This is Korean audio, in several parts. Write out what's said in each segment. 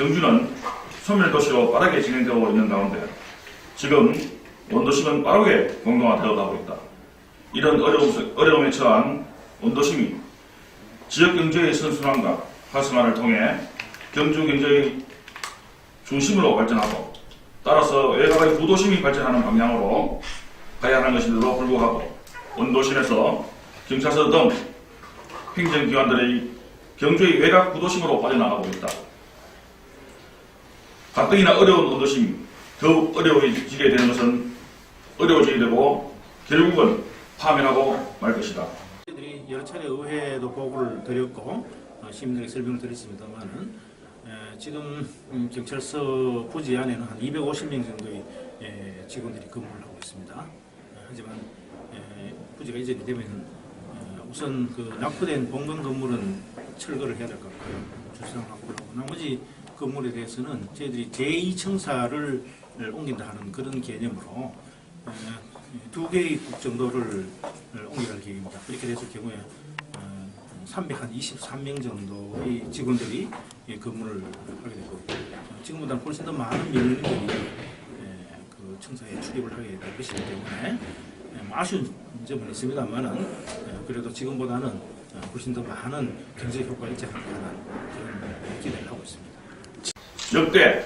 경주는 소멸도시로 빠르게 진행되고 있는 가운데 지금 원도심은 빠르게 공동화되어 가고 있다. 이런 어려움, 어려움에 처한 원도심이 지역 경제의 선순환과 활성화를 통해 경주 경제의 중심으로 발전하고 따라서 외곽의 부도심이 발전하는 방향으로 가야 하는 것인데도 불구하고 원도심에서 경찰서 등 행정기관들의 경주의 외곽 부도심으로 빠져나가고 있다. 가뜩이나 어려운 원도심이 더욱 어려워지게 되는 것은 어려워지게 되고 결국은 파멸하고 말 것이다. 저희들이 여러 차례 의회에도 보고를 드렸고 어, 시민들에게 설명을 드렸습니다만은 에, 지금 음, 경찰서 부지 안에는 한 250명 정도의 에, 직원들이 근무를 하고 있습니다. 에, 하지만 에, 부지가 이전이 되면 어, 우선 그 낙후된 본관 건물은 철거를 해야 될 것 같고요. 주차장 확보를 하고 나머지 건물에 대해서는 저희들이 제2청사를 옮긴다 하는 그런 개념으로 에, 두 개의 국 정도를 옮겨갈 계획입니다. 그렇게 됐을 경우에 어, 323명 정도의 직원들이 예, 근무를 하게 되고 어, 지금보다 훨씬 더 많은 민원인들이 예, 그 청사에 출입을 하게 될 것이기 때문에 예, 뭐 아쉬운 점은 있습니다만은 예, 그래도 지금보다는 어, 훨씬 더 많은 경제 효과가 있지 않을까 하는 그런 기대를 하고 있습니다. 역대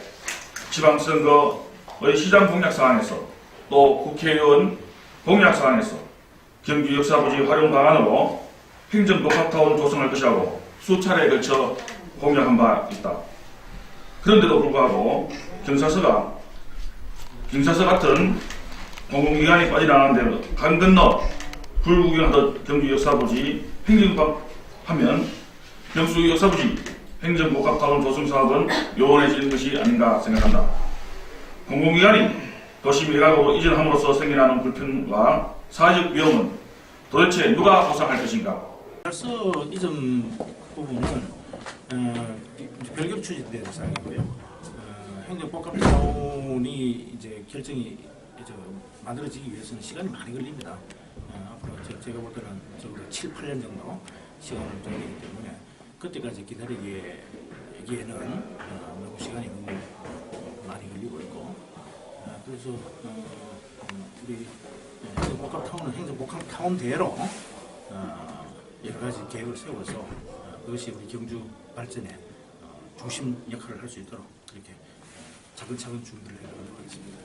지방선거의 시장 공약 사항에서 또 국회의원 공약 사항에서 경기 역사부지 활용 방안으로 행정 복합타운 조성할 것이라고 수차례에 걸쳐 공약한 바 있다. 그런데도 불구하고 경찰서가 경찰서 같은 공공기관이 빠져나가는데 강 건너 불구경하듯 경기 역사부지 행정복합하면 경수 역사부지 행정복합타운 조성 사업은 요원해지는 것이 아닌가 생각한다. 공공기관이 도시 밀각으로 이전함으로써 생겨나는 불편과 사회적 위험은 도대체 누가 보상할 것인가? 벌써 이전 부분은 어, 별개로 추진된 대상이고요. 어, 행정복합타운이 이제 결정이 이제 만들어지기 위해서는 시간이 많이 걸립니다. 어, 앞으로 제- 제가 볼 때는 적어도 7, 8년 정도 시간을 걸리기 때문에 그때까지 기다리기에는 어, 너무 시간이 너무 많이 걸리고 있고 어, 그래서 어, 음, 우리 행정복합타운은 행정복합타운대로 어, 여러 가지 계획을 세워서 어, 그것이 우리 경주 발전에 어, 중심 역할을 할 수 있도록 그렇게 차근차근 준비를 해가도록 하겠습니다.